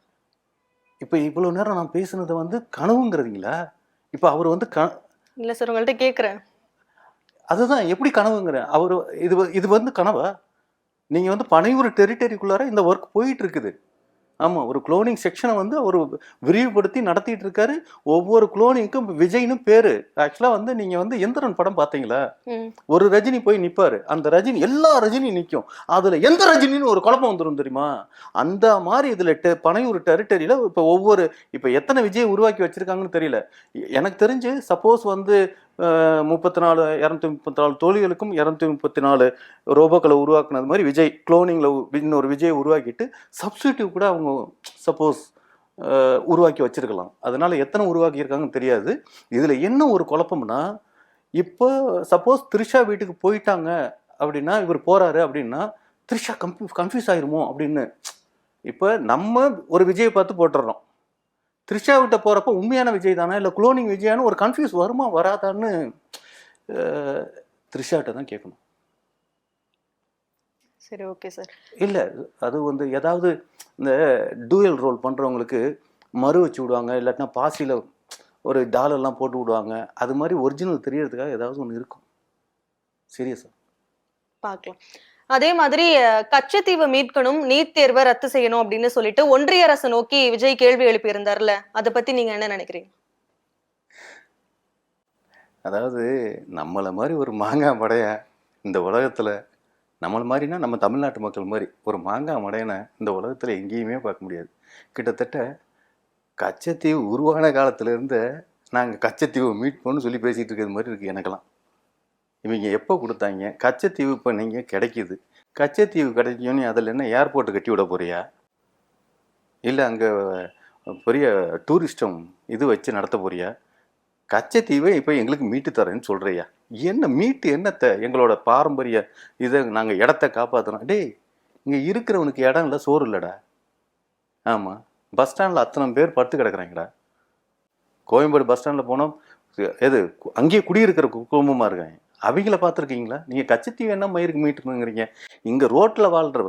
இப்போ இவ்வளோ நேரம் நான் பேசுனது வந்து கனவுங்கிறதுங்களா இப்போ அவர் வந்து க இல்ல சார் உங்கள்ட்ட கேக்குறேன். அதுதான் எப்படி கனவுங்கிறேன் அவர் இது இது வந்து கனவா? நீங்கள் வந்து பனையூர் டெரிட்டரிக்குள்ளார இந்த ஒர்க் போயிட்டு இருக்குது. ஆமாம் ஒரு குளோனிங் செக்ஷனை வந்து அவர் விரிவுபடுத்தி நடத்திட்டு இருக்காரு. ஒவ்வொரு குளோனிங்க்கும் விஜய்னு பேர். ஆக்சுவலாக வந்து நீங்கள் வந்து எந்திரன் படம் பார்த்தீங்களா. ஒரு ரஜினி போய் நிற்பாரு அந்த ரஜினி எல்லா ரஜினியும் நிற்கும் அதில் எந்த ரஜினின்னு ஒரு குழப்பம் வந்துடும் தெரியுமா? அந்த மாதிரி இதில் டெ பனையூர் டெரிட்டரியில் இப்போ ஒவ்வொரு இப்போ எத்தனை விஜய் உருவாக்கி வச்சிருக்காங்கன்னு தெரியல. எனக்கு தெரிஞ்சு சப்போஸ் வந்து முப்பத்தி நாலு இரநூத்தி முப்பத்தி நாலு தோழிகளுக்கும் இரநூத்தி முப்பத்தி நாலு ரோபோக்களை உருவாக்குனது மாதிரி விஜய் குளோனிங்கில் இன்னொரு விஜயை உருவாக்கிட்டு சப்ஸ்டியூட்டிவ் கூட அவங்க சப்போஸ் உருவாக்கி வச்சிருக்கலாம். அதனால எத்தனை உருவாக்கியிருக்காங்கன்னு தெரியாது. இதில் என்ன ஒரு குழப்பம்னா இப்போ சப்போஸ் த்ரிஷா வீட்டுக்கு போயிட்டாங்க அப்படின்னா இவர் போகிறாரு அப்படின்னா த்ரிஷா கன்ஃபியூ கன்ஃபியூஸ் ஆயிருமோ அப்படின்னு. இப்போ நம்ம ஒரு விஜயை பார்த்து போட்டுடுறோம் த்ரிஷா விட்ட போகிறப்ப உண்மையான விஜய் தானா? இல்லை குளோனிங் விஜயான்னு ஒரு கன்ஃபியூஸ் வருமா வராதான்னு அஹ், த்ரிஷாட்ட தான் கேட்கணும் சரி ஓகே சார் இல்லை அது வந்து ஏதாவது இந்த டூயல் ரோல் பண்ணுறவங்களுக்கு மறு வச்சு விடுவாங்க இல்லாட்டினா பாசியில் ஒரு டாலர்லாம் போட்டு விடுவாங்க. அது மாதிரி ஒரிஜினல் தெரியறதுக்காக ஏதாவது ஒன்று இருக்கும். சீரியஸா பார்க்கலாம் அதே மாதிரி கச்சத்தீவு மீட்கணும் நீட் தேர்வை ரத்து செய்யணும் அப்படின்னு சொல்லிட்டு ஒன்றிய அரசு நோக்கி விஜய் கேள்வி எழுப்பியிருந்தார்ல அதை பத்தி நீங்க என்ன நினைக்கிறீங்க? அதாவது நம்மளை மாதிரி ஒரு மாங்காய் மடைய இந்த உலகத்தில் நம்மளை மாதிரினா நம்ம தமிழ்நாட்டு மக்கள் மாதிரி ஒரு மாங்காய் மடையனை இந்த உலகத்தில் எங்கேயுமே பார்க்க முடியாது. கிட்டத்தட்ட கச்சத்தீவு உருவான காலத்துலேருந்து நாங்கள் கச்சத்தீவை மீட் பண்ணு சொல்லி பேசிகிட்டு இருக்கிறது மாதிரி இருக்குது எனக்கெல்லாம். இவங்க எப்போ கொடுத்தாங்க? கச்சத்தீவு இப்போ நீங்கள் கிடைக்குது. கச்சத்தீவு கிடைக்கும்னு அதில் என்ன ஏர்போர்ட்டு கட்டி விட போறியா? இல்லை அங்கே பெரிய டூரிஸ்டம் இது வச்சு நடத்த போறியா? கச்சத்தீவை இப்போ எங்களுக்கு மீட்டு தரேன்னு சொல்கிறியா என்ன மீட்டு என்னத்தை எங்களோட பாரம்பரிய இதை நாங்கள் இடத்த காப்பாற்றுறோம் டேய் இங்கே இருக்கிறவனுக்கு இடம் இல்லை சோறு இல்லைடா. ஆமாம் பஸ் ஸ்டாண்டில் அத்தனை பேர் படுத்து கிடக்குறாங்கடா. கோயம்பேடு பஸ் ஸ்டாண்டில் போனோம். எது கு- அங்கேயே குடியிருக்கிற கு- இருக்காங்க. அவங்கள பார்த்துருக்கீங்களா நீங்கள் கச்சத்தீவு என்ன மயிருக்கு மீட்டுங்கிறீங்க இங்கே ரோட்டில் வாழ்கிற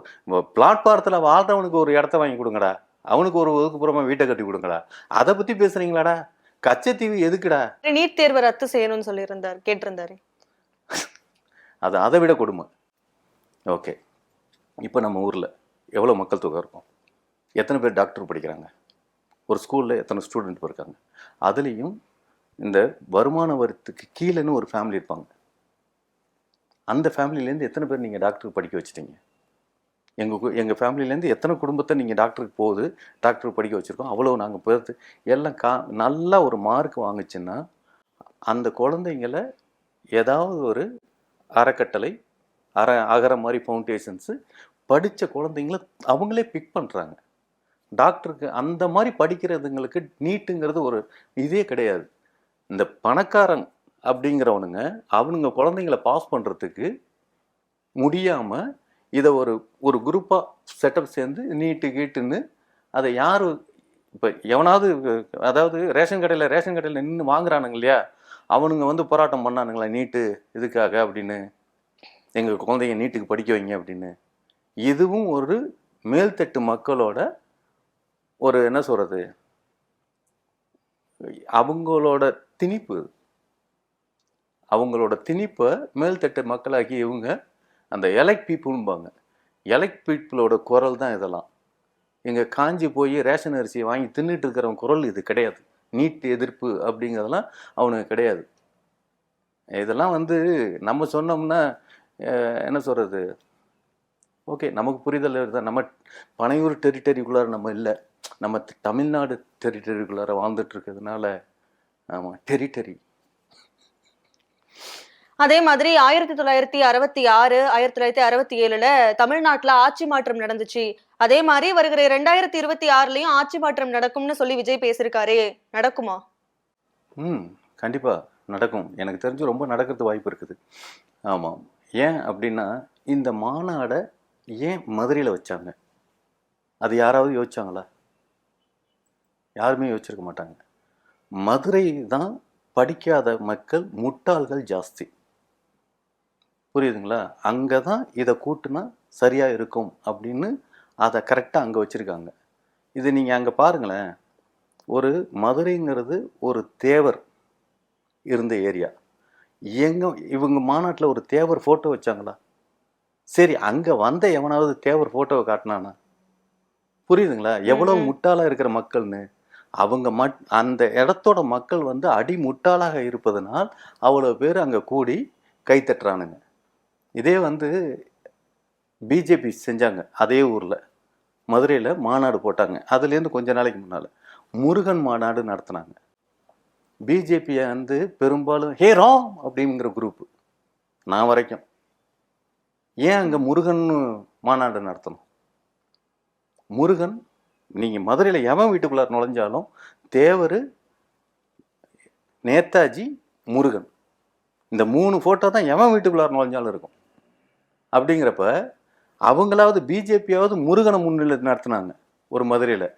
பிளாட்பாரத்தில் வாழ்கிறவனுக்கு ஒரு இடத்த வாங்கி கொடுங்கடா. அவனுக்கு ஒரு ஒதுக்குப்புறமா வீட்டை கட்டி கொடுங்கடா. அதை பற்றி பேசுகிறீங்களாடா கச்சத்தீவு எதுக்குடா? நீட் தேர்வை ரத்து செய்யணும்னு சொல்லியிருந்தார் கேட்டிருந்தாரு. அது அதை விட கொடுமை. ஓகே. இப்போ நம்ம ஊரில் எவ்வளோ மக்கள் தொகை இருக்கும்? எத்தனை பேர் டாக்டர் படிக்கிறாங்க? ஒரு ஸ்கூலில் எத்தனை ஸ்டூடெண்ட் இருக்காங்க? அதுலேயும் இந்த வருமான வரத்துக்கு கீழேன்னு ஒரு ஃபேமிலி இருப்பாங்க. அந்த ஃபேமிலியிலேருந்து எத்தனை பேர் நீங்கள் டாக்டருக்கு படிக்க வச்சிட்டீங்க? எங்கள் எங்கள் ஃபேமிலிலேருந்து எத்தனை குடும்பத்தை நீங்கள் டாக்டருக்கு போகுது டாக்டருக்கு படிக்க வச்சுருக்கோம்? அவ்வளோ நாங்கள் பார்த்து எல்லாம் கா நல்லா ஒரு மார்க் வாங்குச்சுன்னா அந்த குழந்தைங்கள ஏதாவது ஒரு அறக்கட்டளை அற அகர மாதிரி ஃபவுண்டேஷன்ஸு படித்த குழந்தைங்கள அவங்களே பிக் பண்ணுறாங்க டாக்டருக்கு அந்த மாதிரி படிக்கிறதுங்களுக்கு நீட்டுங்கிறது ஒரு இதே கிடையாது. இந்த பணக்காரன் அப்படிங்கிறவனுங்க அவனுங்க குழந்தைங்கள பாஸ் பண்ணுறதுக்கு முடியாமல் இதை ஒரு ஒரு குரூப்பாக செட்டப் சேர்ந்து நீட்டு கீட்டுன்னு அதை யார் இப்போ எவனாவது அதாவது ரேஷன் கடையில் ரேஷன் கடையில் நின்று வாங்குறானுங்க இல்லையா? அவனுங்க வந்து போராட்டம் பண்ணானுங்களா நீட்டு இதுக்காக அப்படின்னு? எங்கள் குழந்தைங்க நீட்டுக்கு படிக்க வைங்க அப்படின்னு. இதுவும் ஒரு மேல்தட்டு மக்களோட ஒரு என்ன சொல்கிறது அவங்களோட திணிப்பு. அவங்களோட திணிப்பை மேல்தட்டு மக்களாகி இவங்க அந்த எலக்ட் பீப்புள்ம்பாங்க. எலக்ட் பீப்புளோட குரல் தான் இதெல்லாம். இங்கே காஞ்சி போய் ரேஷன் அரிசியை வாங்கி தின்னுட்டு இருக்கிறவன் குரல் இது கிடையாது. நீட் எதிர்ப்பு அப்படிங்கிறதெல்லாம் அவனுக்கு கிடையாது. இதெல்லாம் வந்து நம்ம சொன்னோம்னா என்ன சொல்கிறது ஓகே நமக்கு புரிதல் இருந்தால் நம்ம பனையூர் டெரிட்டரிக்குள்ளார நம்ம இல்லை. நம்ம த- தமிழ்நாடு டெரிட்டரிக்குள்ளார வாழ்ந்துட்டு இருக்கிறதுனால ஆமாம் டெரிட்டரி. அதே மாதிரி ஆயிரத்தி தொள்ளாயிரத்தி அறுபத்தி ஆறு ஆயிரத்தி தொள்ளாயிரத்தி அறுபத்தி ஏழுல தமிழ்நாட்டுல ஆட்சி மாற்றம் நடந்துச்சு. அதே மாதிரி வருகிற ரெண்டாயிரத்தி இருபத்தி ஆறுலயும் ஆட்சி மாற்றம் நடக்கும்னு சொல்லி விஜய் பேசியிருக்காரே. நடக்குமா? ம் கண்டிப்பாக நடக்கும். எனக்கு தெரிஞ்சு ரொம்ப நடக்கிறது வாய்ப்பு இருக்குது. ஆமாம் ஏன் அப்படின்னா இந்த மாநாடை ஏன் மதுரையில் வச்சாங்க? அது யாராவது யோசிச்சாங்களா? யாருமே யோசிச்சிருக்க மாட்டாங்க. மதுரை தான் படிக்காத மக்கள் முட்டாள்கள் ஜாஸ்தி. புரியுதுங்களா? அங்கே தான் இதை கூட்டுனா சரியாக இருக்கும் அப்படின்னு அதை கரெக்டாக அங்கே வச்சுருக்காங்க. இது நீங்கள் அங்கே பாருங்களேன். ஒரு மதுரைங்கிறது ஒரு தேவர் இருந்த ஏரியா. எங்க இவங்க மாநாட்டில் ஒரு தேவர் ஃபோட்டோ வச்சாங்களா? சரி அங்கே வந்த எவனாவது தேவர் ஃபோட்டோவை காட்டினானா? புரியுதுங்களா? எவ்வளவு ம்ம். முட்டாளாக இருக்கிற மக்கள்னு. அவங்க மட் அந்த இடத்தோட மக்கள் வந்து அடி முட்டாளாக இருப்பதனால் அவ்வளோ பேர் அங்கே கூடி கைத்தட்டுறானுங்க இதே வந்து பிஜேபி செஞ்சாங்க அதே ஊரில். மதுரையில் மாநாடு போட்டாங்க. அதுலேருந்து கொஞ்ச நாளைக்கு முன்னால் முருகன் மாநாடு நடத்தினாங்க. பிஜேபியை வந்து பெரும்பாலும் ஹே ராம்! அப்படிங்கிற குரூப்பு நான் வரைக்கும். ஏன் அங்கே முருகன் மாநாடு நடத்தணும்? முருகன் நீங்கள் மதுரையில் எவன் வீட்டுக்குள்ளார் நுழைஞ்சாலும் தேவர் நேதாஜி முருகன். இந்த மூணு ஃபோட்டோ தான் எவன் வீட்டுக்குள்ளார் நுழைஞ்சாலும் இருக்கும். அப்படிங்கிறப்ப அவங்களாவது பிஜேபியாவது முருகனை முன்னிலை நடத்துனாங்க ஒரு மதுரையில்.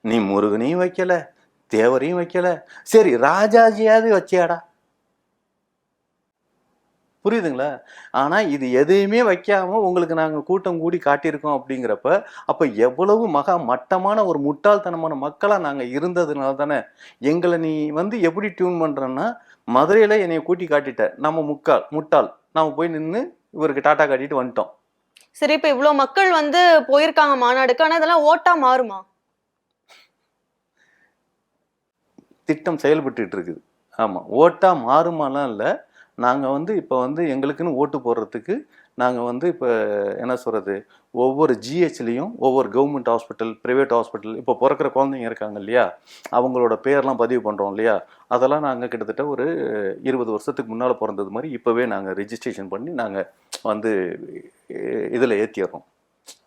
நீ முருகனையும் வைக்கல தேவரையும் வைக்கல. சரி ராஜாஜியாவது வச்சியாடா. புரியுதுங்களா? ஆனால் இது எதையுமே வைக்காம உங்களுக்கு நாங்கள் கூட்டம் கூடி காட்டியிருக்கோம் அப்படிங்கிறப்ப அப்போ எவ்வளவு மகா மட்டமான ஒரு முட்டாள்தனமான மக்களாக நாங்கள் இருந்ததுனால தானே எங்களை நீ வந்து எப்படி டியூன் பண்ணுறன்னா மதுரையில் என்னைய கூட்டி காட்டிட்ட. நம்ம முக்கால் முட்டாள். நாம போய் நின்று இவருக்கு டாட்டா காட்டிட்டு வந்துட்டோம். சரி இப்ப இவ்வளவு மக்கள் வந்து போயிருக்காங்க மாநாடுக்கு. ஆனா இதெல்லாம் ஓட்டா மாறுமா? திட்டம் செயல்பட்டுட்டு இருக்குது. ஆமாம் ஓட்டா மாறுமாலாம் இல்லை. நாங்கள் வந்து இப்போ வந்து எங்களுக்குன்னு ஓட்டு போடுறதுக்கு நாங்கள் வந்து இப்போ என்ன சொல்கிறது ஒவ்வொரு ஜிஹெச்லேயும் ஒவ்வொரு கவர்மெண்ட் ஹாஸ்பிட்டல் ப்ரைவேட் ஹாஸ்பிட்டல் இப்போ பிறக்கிற குழந்தைங்க இருக்காங்க இல்லையா அவங்களோட பேர்லாம் பதிவு பண்ணுறோம் இல்லையா அதெல்லாம் நாங்கள் கிட்டத்தட்ட ஒரு இருபது வருஷத்துக்கு முன்னால் பிறந்தது மாதிரி இப்போவே நாங்கள் ரிஜிஸ்ட்ரேஷன் பண்ணி நாங்கள் வந்து இதில் ஏற்றிடுறோம்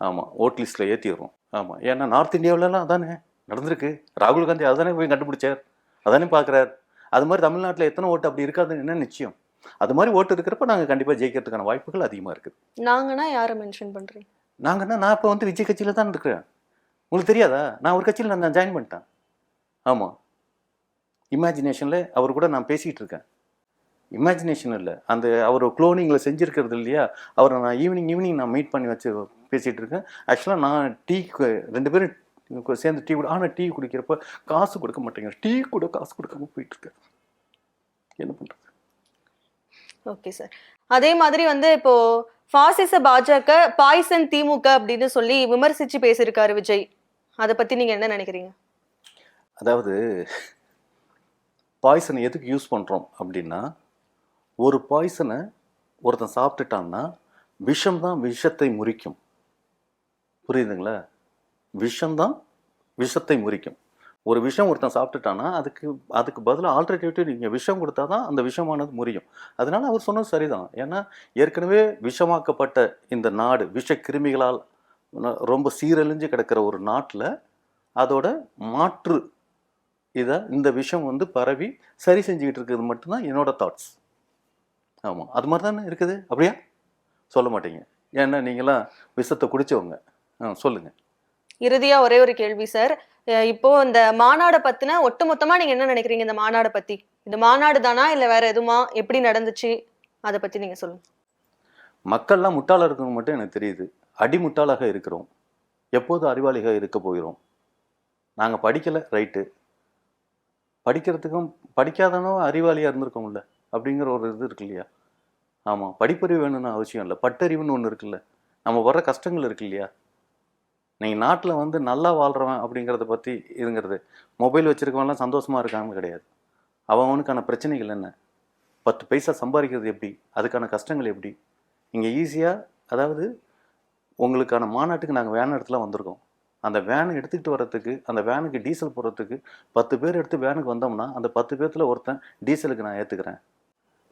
ஆமாம் ஓட் லிஸ்ட்டில் ஏற்றிடுறோம் ஆமாம் ஏன்னா நார்த் இந்தியாவிலலாம் அதானே நடந்திருக்கு. ராகுல் காந்தி அதானே போய் கண்டுபிடிச்சார் அதானே பார்க்குறாரு அது மாதிரி தமிழ்நாட்டில் எத்தனை ஓட்டு அப்படி இருக்காதுன்னு என்ன நிச்சயம்? அது மாதிரி ஓட்டு இருக்கிறப்ப நாங்கள் கண்டிப்பாக ஜெயிக்கிறதுக்கான வாய்ப்புகள் அதிகமாக இருக்குது. நாங்கன்னா யாரை மென்ஷன் பண்றீங்க? நாங்கன்னா நான் இப்போ வந்து விஜய் கட்சியில் தான் இருக்கிறேன். உங்களுக்கு தெரியாதா? நான் ஒரு கட்சியில் நான் ஜாயின் பண்ணிட்டேன். ஆமாம் இமேஜினேஷனில் அவர் கூட நான் பேசிகிட்டு இருக்கேன். இமேஜினேஷன் இல்லை. அந்த அவர் குளோனிங்கில் செஞ்சுருக்கிறது இல்லையா? அவரை நான் ஈவினிங் ஈவினிங் நான் மீட் பண்ணி வச்சு பேசிகிட்டு இருக்கேன். ஆக்சுவலாக நான் டீ ரெண்டு பேரும் சேர்ந்து டீ குடி ஆனால் டீ குடிக்கிறப்ப காசு கொடுக்க மாட்டேங்க டீ கூட காசு கொடுக்காம போயிட்டுருக்கேன் என்ன பண்ணுறது ஓகே சார் அதே மாதிரி வந்து இப்போ பாசிச பாஜக பாய்சன் திமுக அப்படின்னு சொல்லி விமர்சிச்சு பேசியிருக்காரு விஜய். அதை பத்தி நீங்க என்ன நினைக்கிறீங்க? அதாவது பாய்சனை எதுக்கு யூஸ் பண்ணுறோம் அப்படின்னா ஒரு பாய்சனை ஒருத்தன் சாப்பிட்டுட்டான்னா விஷம் தான் விஷத்தை முறிக்கும். புரியுதுங்களா? விஷம்தான் விஷத்தை முறிக்கும். ஒரு விஷம் ஒருத்தன் சாப்பிட்டுட்டான்னா அதுக்கு அதுக்கு பதிலாக ஆல்டர்னேட்டிவ் நீங்கள் விஷம் கொடுத்தா தான் அந்த விஷமானது முறியும். அதனால் அவர் சொன்னது சரிதான். ஏன்னா ஏற்கனவே விஷமாக்கப்பட்ட இந்த நாடு விஷ கிருமிகளால் ரொம்ப சீரழிஞ்சு கிடக்கிற ஒரு நாட்டில் அதோட மாற்று இதை இந்த விஷயம் வந்து பரவி சரி செஞ்சுக்கிட்டு இருக்கிறது மட்டும்தான் என்னோட தாட்ஸ் ஆமாம் அது மாதிரி தானே இருக்குது? அப்படியா? சொல்ல மாட்டீங்க. ஏன்னா நீங்களாம் விஷத்தை குடிச்சவங்க. ஆ சொல்லுங்கள் இறுதியாக ஒரே ஒரு கேள்வி சார் இப்போ இந்த மாநாடை பத்தின ஒட்டுமொத்தமா நீங்க என்ன நினைக்கிறீங்க இந்த மாநாடை பத்தி? இந்த மாநாடு தானா இல்ல வேற எதுமா? எப்படி நடந்துச்சு? அதை பத்தி நீங்க சொல்லுங்க. மக்கள்லாம் முட்டாளாக இருக்கவங்க மட்டும் எனக்கு தெரியுது. அடி முட்டாளாக இருக்கிறோம். எப்போது அறிவாளியாக இருக்க போகிறோம்? நாங்கள் படிக்கலை ரைட்டு. படிக்கிறதுக்கும் படிக்காதவனும் அறிவாளியாக இருந்திருக்கோம்ல அப்படிங்கிற ஒரு இது இருக்கு இல்லையா? ஆமாம் படிப்பறிவு வேணும்னு அவசியம் இல்லை. பட்டறிவுன்னு ஒன்று இருக்குல்ல. நம்ம வர்ற கஷ்டங்கள் இருக்கு இல்லையா? நீங்கள் நாட்டில் வந்து நல்லா வாழ்கிறவன் அப்படிங்கிறத பற்றி இதுங்கிறது. மொபைல் வச்சுருக்கவன்லாம் சந்தோஷமாக இருக்கான்னு கிடையாது. அவன் அவனுக்கான பிரச்சனைகள் என்ன? பத்து பைசா சம்பாதிக்கிறது எப்படி? அதுக்கான கஷ்டங்கள் எப்படி? இங்கே ஈஸியாக அதாவது உங்களுக்கான மாநாட்டுக்கு நாங்கள் வேன் இடத்துல வந்திருக்கோம். அந்த வேனை எடுத்துக்கிட்டு வர்றதுக்கு அந்த வேனுக்கு டீசல் போடுறதுக்கு பத்து பேர் எடுத்து வேனுக்கு வந்தோம்னா அந்த பத்து பேர்த்தில் ஒருத்தன் டீசலுக்கு நான் ஏற்றுக்கிறேன்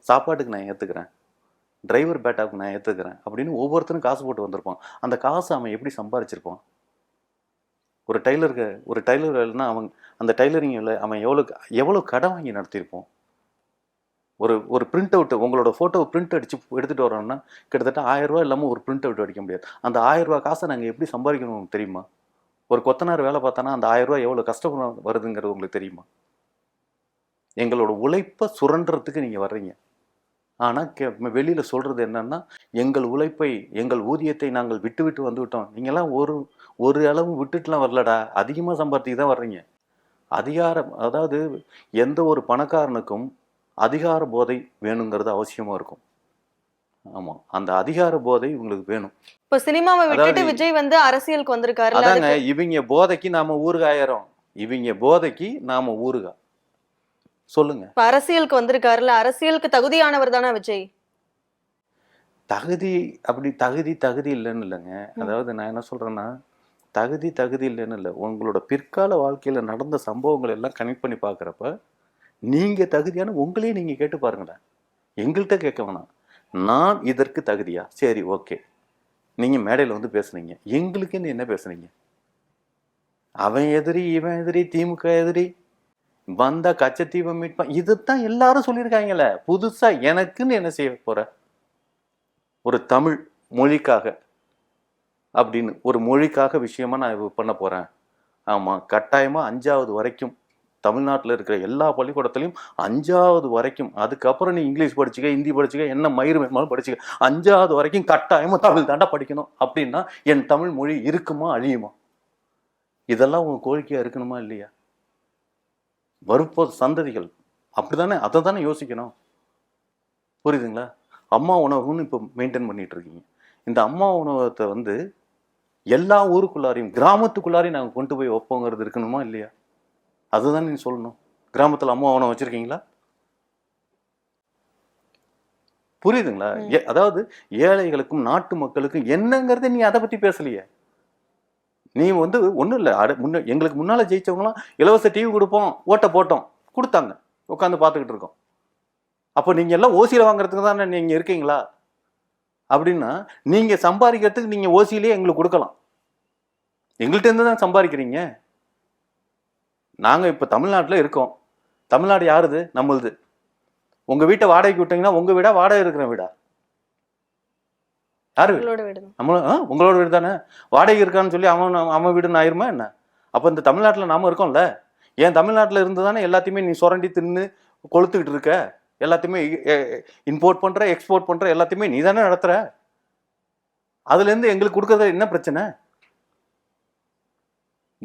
சாப்பாட்டுக்கு நான் ஏற்றுக்கிறேன் டிரைவர் பேட்டாவுக்கு நான் ஏற்றுக்கிறேன் அப்படின்னு ஒவ்வொருத்தரும் காசு போட்டு வந்திருப்பான். அந்த காசு அவன் எப்படி சம்பாரிச்சிருப்பான்? ஒரு டைலருக்கு ஒரு டைலர் வேலைன்னா அவன் அந்த டைலரிங்கில் அவன் எவ்வளோ எவ்வளோ கடை வாங்கி நடத்தியிருப்போம்? ஒரு ஒரு பிரிண்ட் அவுட்டு உங்களோட ஃபோட்டோவை பிரிண்ட் அடித்து எடுத்துகிட்டு வரோம்னா கிட்டத்தட்ட ஆயிரரூவா இல்லாமல் ஒரு பிரிண்ட் அவுட் அடிக்க முடியாது. அந்த ஆயிரரூவா காசை நாங்கள் எப்படி சம்பாதிக்கணும் உங்களுக்கு தெரியுமா? ஒரு கொத்தனார் வேலை பார்த்தானா அந்த ஆயிரரூவா எவ்வளோ கஷ்டப்படும் வருதுங்கிறது உங்களுக்கு தெரியுமா? எங்களோட உழைப்பை சுரண்டுறதுக்கு நீங்கள் வர்றீங்க. ஆனால் கே வெளியில் சொல்கிறது என்னன்னா எங்கள் உழைப்பை எங்கள் ஊதியத்தை நாங்கள் விட்டு விட்டு வந்து விட்டோம் நீங்கள்லாம் ஒரு ஒரு அளவு விட்டுட்டுலாம் வரலடா. அதிகமாக சம்பாதிக்கு தான் வர்றீங்க. அதிகாரம் அதாவது எந்த ஒரு பணக்காரனுக்கும் அதிகார போதை வேணுங்கிறது அவசியமாக இருக்கும். ஆமாம் அந்த அதிகார போதை உங்களுக்கு வேணும். இப்ப சினிமாவை விட்டுட்டு விஜய் வந்து அரசியலுக்கு வந்திருக்காருல்ல அதாங்க இவங்க போதைக்கு நாம ஊறுகாயிரோம் இவங்க போதைக்கு நாம ஊறுகா சொல்லுங்க. அரசியலுக்கு வந்திருக்காருல்ல அரசியலுக்கு தகுதியானவர் தானே விஜய்? தகுதி அப்படி தகுதி தகுதி இல்லைன்னு இல்லைங்க. அதாவது நான் என்ன சொல்றேன்னா தகுதி தகுதி இல்லைன்னு இல்லை. உங்களோட பிற்கால வாழ்க்கையில நடந்த சம்பவங்கள் எல்லாம் கனெக்ட் பண்ணி பார்க்குறப்ப நீங்க தகுதியான உங்களையே நீங்க கேட்டு பாருங்களேன். எங்கள்கிட்ட கேட்க வேணாம். நான் இதற்கு தகுதியா? சரி ஓகே. நீங்க மேடையில் வந்து பேசுனீங்க. எங்களுக்குன்னு என்ன பேசுனீங்க? அவன் எதிரி இவன் எதிரி திமுக எதிரி வந்தா கச்சத்தீவை மீட்பான் இதுதான் எல்லாரும் சொல்லியிருக்காங்கல்ல. புதுசா எனக்குன்னு என்ன செய்ய போற? ஒரு தமிழ் மொழிக்காக அப்படின்னு ஒரு மொழிக்காக விஷயமா நான் இது பண்ண போறேன். ஆமா கட்டாயமா அஞ்சாவது வரைக்கும் தமிழ்நாட்டில் இருக்கிற எல்லா பள்ளிக்கூடத்துலையும் அஞ்சாவது வரைக்கும் அதுக்கப்புறம் நீ இங்கிலீஷ் படிச்சுக்க ஹிந்தி படிச்சுக்க என்ன மயிறு வேணுமாலும் படிச்சுக்க அஞ்சாவது வரைக்கும் கட்டாயமா தமிழ் தாண்டா படிக்கணும். அப்படின்னா என் தமிழ் மொழி இருக்குமா அழியுமா? இதெல்லாம் உங்க கோரிக்கையா இருக்கணுமா இல்லையா? வரப்போது சந்ததிகள் அப்படிதானே அதை தானே யோசிக்கணும். புரியுதுங்களா? அம்மா உணவுன்னு இப்போ மெயின்டைன் பண்ணிட்டு இருக்கீங்க இந்த அம்மா உணவகத்தை வந்து எல்லா ஊருக்குள்ளாரையும் கிராமத்துக்குள்ளாரையும் நாங்கள் கொண்டு போய் வைப்போங்கிறது இருக்கணுமா இல்லையா? அதுதான் நீ சொல்லணும். கிராமத்தில் அம்மா உணவு வச்சிருக்கீங்களா? புரியுதுங்களா? ஏ- அதாவது ஏழைகளுக்கும் நாட்டு மக்களுக்கும் என்னங்கிறத நீ அதை பத்தி பேசலையே. நீ வந்து ஒன்றும் இல்லை. அட முன்ன எங்களுக்கு முன்னால் ஜெயிச்சவங்களாம் இலவச டிவி கொடுப்போம் ஓட்டை போட்டோம் கொடுத்தாங்க. உட்காந்து பார்த்துக்கிட்டு இருக்கோம். அப்போ நீங்கள் எல்லாம் ஓசியில் வாங்குறதுக்கு தானே நீங்கள் இருக்கீங்களா? அப்படின்னா நீங்கள் சம்பாதிக்கிறதுக்கு நீங்கள் ஓசியிலே எங்களுக்கு கொடுக்கலாம். எங்கள்கிட்ட இருந்து தான் சம்பாதிக்கிறீங்க. நாங்கள் இப்போ தமிழ்நாட்டில் இருக்கோம். தமிழ்நாடு யாருது? நம்மளுது. உங்கள் வீட்டை வாடகைக்கு விட்டீங்கன்னா உங்கள் வீடா வாடகை இருக்கிற வீடா? யார்? வீடு உங்களோட வீடு தான். நம்மள உங்களோட வீடு தானே? வாடகை இருக்கான்னு சொல்லி அவன் அவன் வீடுன்னு ஆயிருமா என்ன? அப்போ இந்த தமிழ்நாட்டில் நாம இருக்கோம்ல. ஏன் தமிழ்நாட்டில் இருந்து தானே எல்லாத்தையுமே நீ சுரண்டி தின்னு கொளுத்துக்கிட்டு இருக்க? எல்லாத்தையுமே இம்போர்ட் பண்ற எக்ஸ்போர்ட் பண்ற எல்லாத்தையுமே நீ தானே நடத்துற? அதுலேருந்து எங்களுக்கு கொடுக்கறது என்ன பிரச்சனை?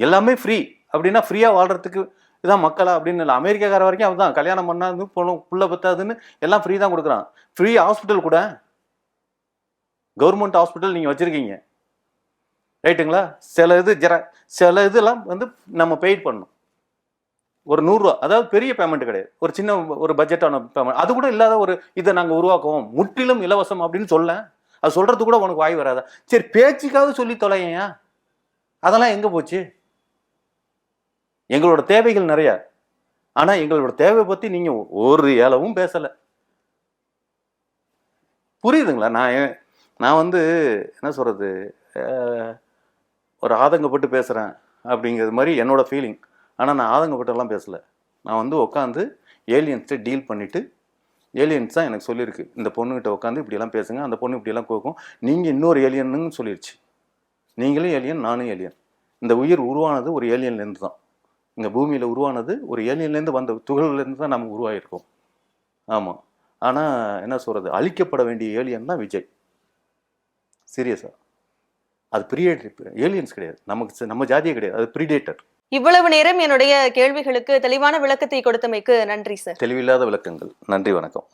எல்லாமே ஃப்ரீ அப்படின்னா ஃப்ரீயாக வாழ்றதுக்கு இதான் மக்களா அப்படின்னு இல்லை. அமெரிக்காக்கார வரைக்கும் அவன் கல்யாணம் பண்ணாது பொண்ணு புள்ள பத்தாதுன்னு எல்லாம் ஃப்ரீ தான் கொடுக்குறான். ஃப்ரீ ஹாஸ்பிட்டல் கூட. கவர்மெண்ட் ஹாஸ்பிட்டல் நீங்கள் வச்சுருக்கீங்க. ரைட்டுங்களா? சில இது ஜெர சில இதெல்லாம் வந்து நம்ம பெய்ட் பண்ணணும். ஒரு நூறுரூவா அதாவது பெரிய பேமெண்ட் கிடையாது. ஒரு சின்ன ஒரு பட்ஜெட்டான பேமெண்ட் அது கூட இல்லாத ஒரு இதை நாங்கள் உருவாக்குவோம். முற்றிலும் இலவசம் அப்படின்னு சொல்ல அது சொல்கிறது கூட உனக்கு வாய் வராதா? சரி பேச்சுக்காவது சொல்லி தொலையா அதெல்லாம் எங்கே போச்சு? எங்களோட தேவைகள் நிறையா. ஆனால் எங்களோட தேவை பற்றி நீங்கள் ஒரு ஏலவும் பேசலை. புரியுதுங்களா? நான் நான் வந்து என்ன சொல்கிறது ஒரு ஆதங்கப்பட்டு பேசுகிறேன் அப்படிங்கிறது மாதிரி என்னோடய ஃபீலிங் ஆனால் நான் ஆதங்கப்பட்டெல்லாம் பேசலை. நான் வந்து உட்காந்து ஏலியன்ஸ்ட்டு டீல் பண்ணிவிட்டு ஏலியன்ஸ் தான் எனக்கு சொல்லியிருக்கு. இந்த பொண்ணுகிட்ட உட்காந்து இப்படியெல்லாம் பேசுங்க அந்த பொண்ணு இப்படியெல்லாம் கோக்கும். நீங்கள் இன்னொரு ஏலியன்னு சொல்லிருச்சு. நீங்களும் ஏலியன் நானும் ஏலியன் இந்த உயிர் உருவானது ஒரு ஏலியன்லேருந்து தான். இங்கே பூமியில் உருவானது ஒரு ஏலியன்லேருந்து வந்த துகள்லேருந்து தான் நம்ம உருவாகிருக்கோம் ஆமாம் ஆனால் என்ன சொல்கிறது அழிக்கப்பட வேண்டிய ஏலியன் தான் விஜய். சீரியஸாக அது ப்ரீடேட்டர் ஏலியன்ஸ் கிடையாது. நமக்கு நம்ம ஜாதியே கிடையாது. அது ப்ரீடேட்டர் இவ்வளவு நேரம் என்னுடைய கேள்விகளுக்கு தெளிவான விளக்கத்தை கொடுத்தமைக்கு நன்றி சார் தெளிவில்லாத விளக்கங்கள். நன்றி வணக்கம்.